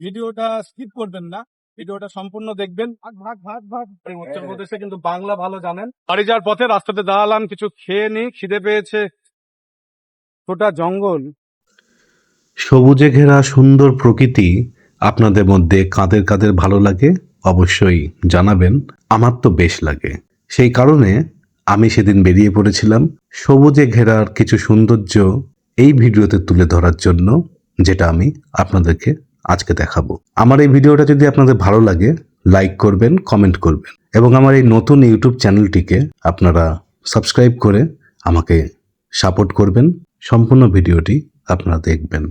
ভিডিওটা স্কিপ করবেন না। ভিডিওটা সম্পূর্ণ দেখবেন। ভাগ ভাগ ভাগ ভাগ। উত্তরপ্রদেশে কিন্তু বাংলা ভালো জানেন। বাড়ি যাওয়ার পথে রাস্তাতে দাঁড়ালাম কিছু খেয়ে নি খিদে পেয়েছে। গোটা জঙ্গল। সবুজে ঘেরা সুন্দর প্রকৃতি আপনাদের মধ্যে কাদের কাদের ভালো লাগে অবশ্যই জানাবেন। আমার তো বেশ লাগে। সেই কারণে আমি সেদিন বেরিয়ে পড়েছিলাম সবুজে ঘেরার কিছু সৌন্দর্য এই ভিডিওতে তুলে ধরার জন্য যেটা আমি আপনাদেরকে আজকে দেখাবো। আমার এই ভিডিওটা যদি আপনাদের ভালো লাগে লাইক করবেন কমেন্ট করবেন এবং আমার এই নতুন ইউটিউব চ্যানেলটিকে আপনারা সাবস্ক্রাইব করে আমাকে সাপোর্ট করবেন। সম্পূর্ণ ভিডিওটি আপনারা দেখবেন।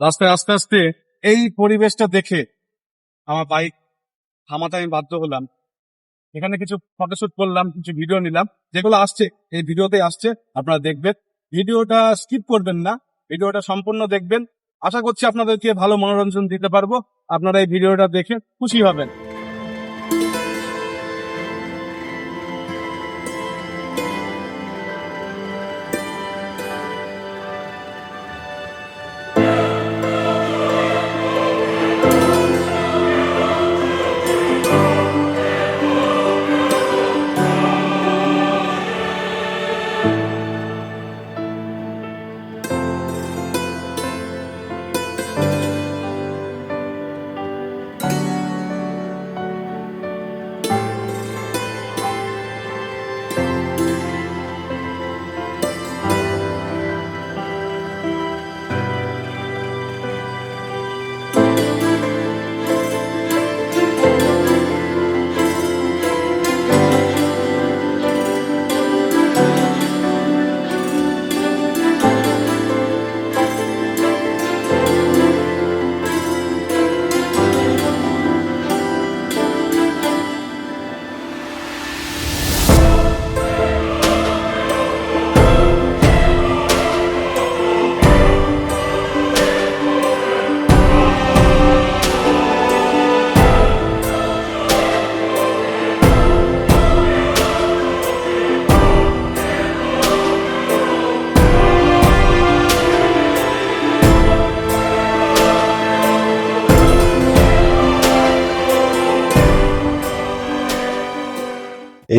রাস্তায় আস্তে আস্তে এই পরিবেশটা দেখে আমার বাইক থামাতে আমি বাধ্য হলাম। এখানে কিছু ফটোশুট করলাম, কিছু ভিডিও নিলাম, যেগুলো আসছে, এই ভিডিওতে আসছে, আপনারা দেখবেন। ভিডিওটা স্কিপ করবেন না ভিডিওটা সম্পূর্ণ দেখবেন। আশা করছি আপনাদেরকে ভালো মনোরঞ্জন দিতে পারব। আপনারা এই ভিডিওটা দেখে খুশি হবেন।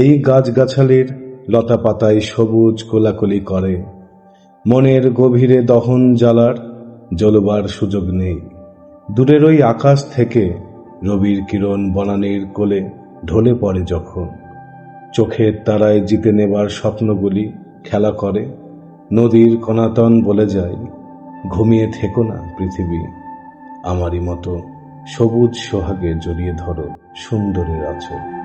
এই গাছগাছালির লতা পাতায় সবুজ কোলাকুলি করে। মনের গভীরে দহন জ্বালার জ্বলবার সুযোগ নেই। দূরের ওই আকাশ থেকে রবির কিরণ বনানীর কোলে ঢলে পড়ে যখন। চোখের তারায় জিতে নেবার স্বপ্নগুলি খেলা করে। নদীর কনাতন বলে যায়, ঘুমিয়ে থেকো না পৃথিবী। আমারই মতো সবুজ সোহাগে জড়িয়ে ধরো সুন্দরের আচল।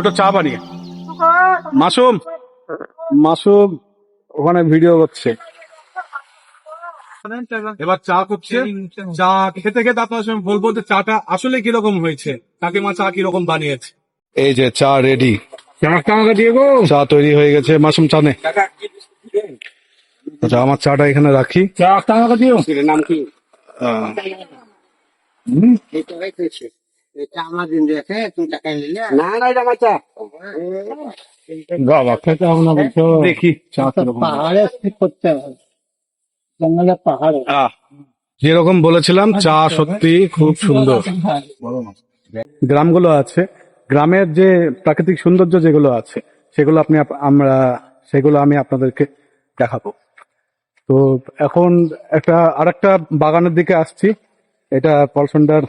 দুটো চা বানিয়ে। মাসুম মাসুম ওখানে ভিডিও করছে। এবার চা করছে। চা খেতে খেতে আপনার সঙ্গে বলব যে চাটা আসলে কীরকম হয়েছে কাকিমা চা কীরকম বানিয়েছে। এই যে চা রেডি চা তৈরি হয়ে গেছে। মাসুম চা নে। আচ্ছা আমার চাটা এখানে রাখি। নাম কি বাবা খেতে হবে না বলছো। দেখি। পাহাড়ে করতে হবে? জঙ্গলে পাহাড়ে। যেরকম বলেছিলাম চা সত্যি খুব সুন্দর। গ্রামগুলো আছে। গ্রামের যে প্রাকৃতিক সৌন্দর্য যেগুলো আছে সেগুলো আপনি আপ- আমরা সেগুলো আমি আপনাদেরকে দেখাবো। তো এখন একটা আরেকটা বাগানের দিকে আসছি। এটা পলসন্ডার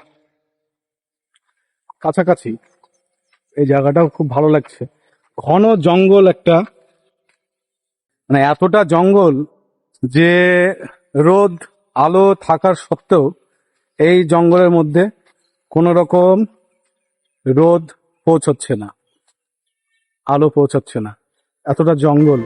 কাছাকাছি। এই জায়গাটাও খুব ভালো লাগছে। ঘন জঙ্গল একটা। মানে এতটা জঙ্গল যে রোদ, আলো থাকার সত্ত্বেও এই জঙ্গলের মধ্যে কোন রকম রোদ পৌঁছচ্ছে না, আলো পৌঁছচ্ছে না। এতটা জঙ্গল।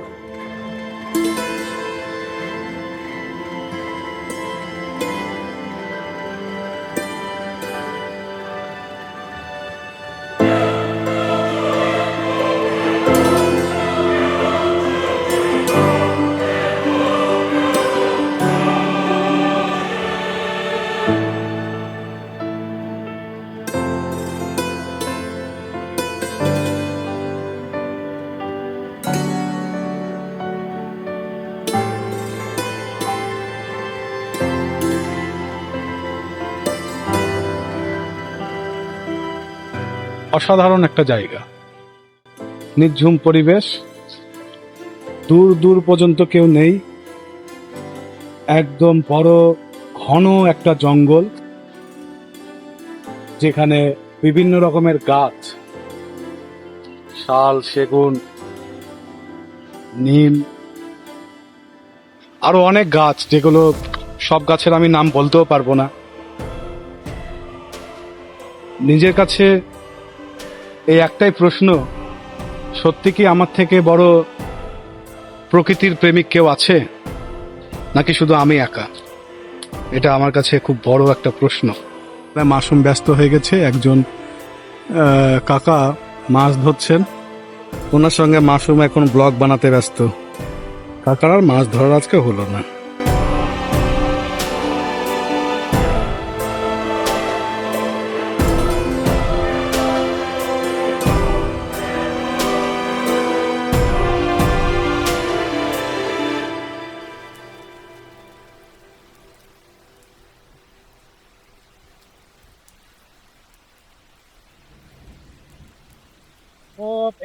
অসাধারণ একটা জায়গা। নির্ঝুম পরিবেশ। দূর দূর পর্যন্ত কেউ নেই। একদম বড়, ঘন একটা জঙ্গল, যেখানে বিভিন্ন রকমের গাছ, শাল, সেগুন নীল আরও অনেক গাছ, যেগুলো সব গাছের আমি নাম বলতেও পারব না। নিজের কাছে এই একটাই প্রশ্ন, সত্যি কি আমার থেকে বড় প্রকৃতির প্রেমিক কেউ আছে? নাকি শুধু আমি একা? এটা আমার কাছে খুব বড় একটা প্রশ্ন। মাসুম ব্যস্ত হয়ে গেছে, একজন কাকা মাছ ধরছেন। ওনার সঙ্গে মাসুম এখন ব্লগ বানাতে ব্যস্ত। কাকার আর মাছ ধরার আজকে হলো না।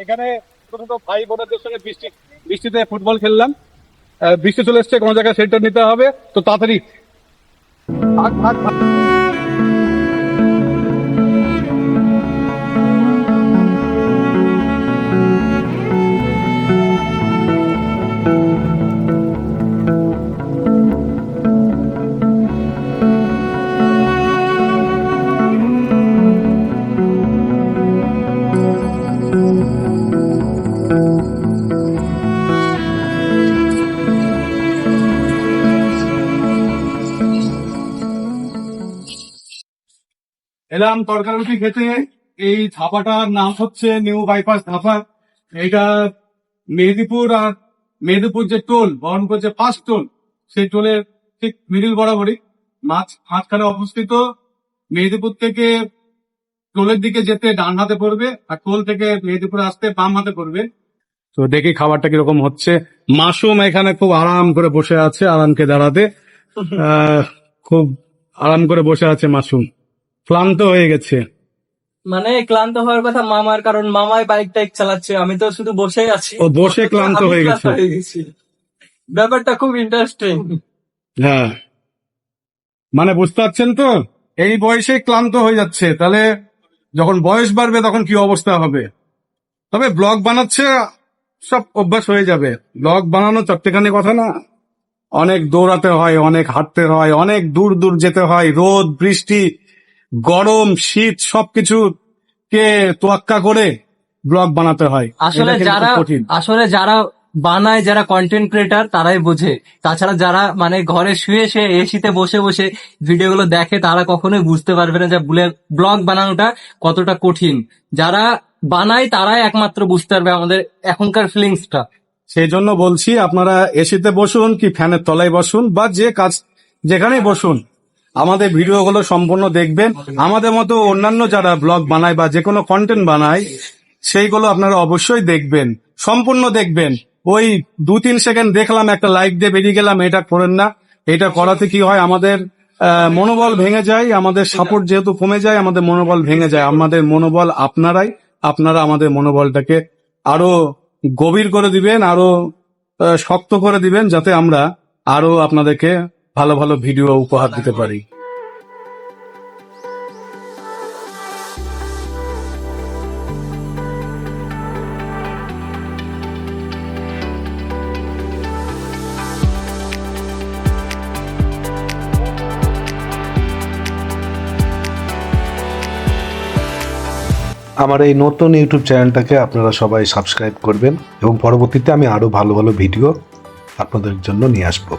এখানে ভাই বোনদের সঙ্গে বৃষ্টি বৃষ্টিতে ফুটবল খেললাম। বৃষ্টি চলে এসছে, কোনো জায়গায় সেন্টার নিতে হবে। তো তাড়াতাড়ি। এলাম তরকারি রুটি খেতে। এই ধাপাটার নাম হচ্ছে নিউ বাইপাস ধাবা এটা মেদিনীপুর আর মেদিনীপুর যে টোল, বহরমপুর যে ফার্স্ট টোল, সেই টোলের ঠিক মিডিল বরাবরই মাছ মাঝখানে অবস্থিত। মেদিনীপুর থেকে টোলের দিকে যেতে ডান হাতে পড়বে আর টোল থেকে মেদিনীপুরে আসতে বাম হাতে পড়বে। তো দেখি খাবারটা কীরকম হচ্ছে। মাসুম এখানে খুব আরাম করে বসে আছে, আরামকে দাঁড়াতে। খুব আরাম করে বসে আছে মাসুম। ক্লান্ত হয়ে গেছে। মানে ক্লান্ত হওয়ার কথা মামার কারণ মামাই বাইক টাইক চালাচ্ছে আমি তো শুধু বসে আছি। ও বসে ক্লান্ত হয়ে গেছে। ব্যাপারটা খুব ইন্টারেস্টিং হ্যাঁ। মানে বুঝতে পারছেন তো? এই বয়সে ক্লান্ত হয়ে যাচ্ছে তাহলে যখন বয়স বাড়বে তখন কি অবস্থা হবে? তবে ব্লগ বানাচ্ছে সব অভ্যাস হয়ে যাবে। ব্লগ বানানো চট্টেখানি কথা না। অনেক দৌড়াতে হয় অনেক হাঁটতে হয় অনেক দূর দূর যেতে হয় রোদ বৃষ্টি গরম শীত সবকিছু কে তোয়াক্কা করে ব্লগ বানাতে হয়। আসলে যারা কঠিন। আসলে যারা বানায় যারা কন্টেন্ট ক্রিয়েটার তারাই বোঝে। তাছাড়া যারা মানে ঘরে শুয়ে শুয়ে এসিতে বসে বসে ভিডিওগুলো দেখে তারা কখনোই বুঝতে পারবে না যে ব্লগ বানানোটা কতটা কঠিন। যারা বানায় তারাই একমাত্র বুঝতে পারবে আমাদের এখনকার ফিলিংসটা সেই জন্য বলছি আপনারা এসিতে বসুন কি ফ্যানের তলায় বসুন বা যে কাজ যেখানেই বসুন আমাদের ভিডিওগুলো সম্পূর্ণ দেখবেন। আমাদের মতো অন্যান্য যারা ব্লগ বানায় বা যে কোনো কন্টেন্ট বানায়, সেইগুলো আপনারা অবশ্যই দেখবেন। সম্পূর্ণ দেখবেন। ওই দু তিন সেকেন্ড দেখলাম, একটা লাইক দিয়ে বেরিয়ে গেলাম, এটা করেন না। এটা করাতে কি হয়? আমাদের মনোবল ভেঙে যায়, আমাদের সাপোর্ট যেহেতু কমে যায়, আমাদের মনোবল ভেঙে যায়। আমাদের মনোবল আপনারাই, আপনারা আমাদের মনোবলটাকে আরও গভীর করে দিবেন, আরও শক্ত করে দিবেন, যাতে আমরা আরও আপনাদেরকে ভালো ভালো ভিডিও উপহার দিতে পারি। আমার এই নতুন ইউটিউব চ্যানেলটাকে আপনারা সবাই সাবস্ক্রাইব করবেন এবং পরবর্তীতে আমি আরও ভালো ভালো ভিডিও আপনাদের জন্য নিয়ে আসব।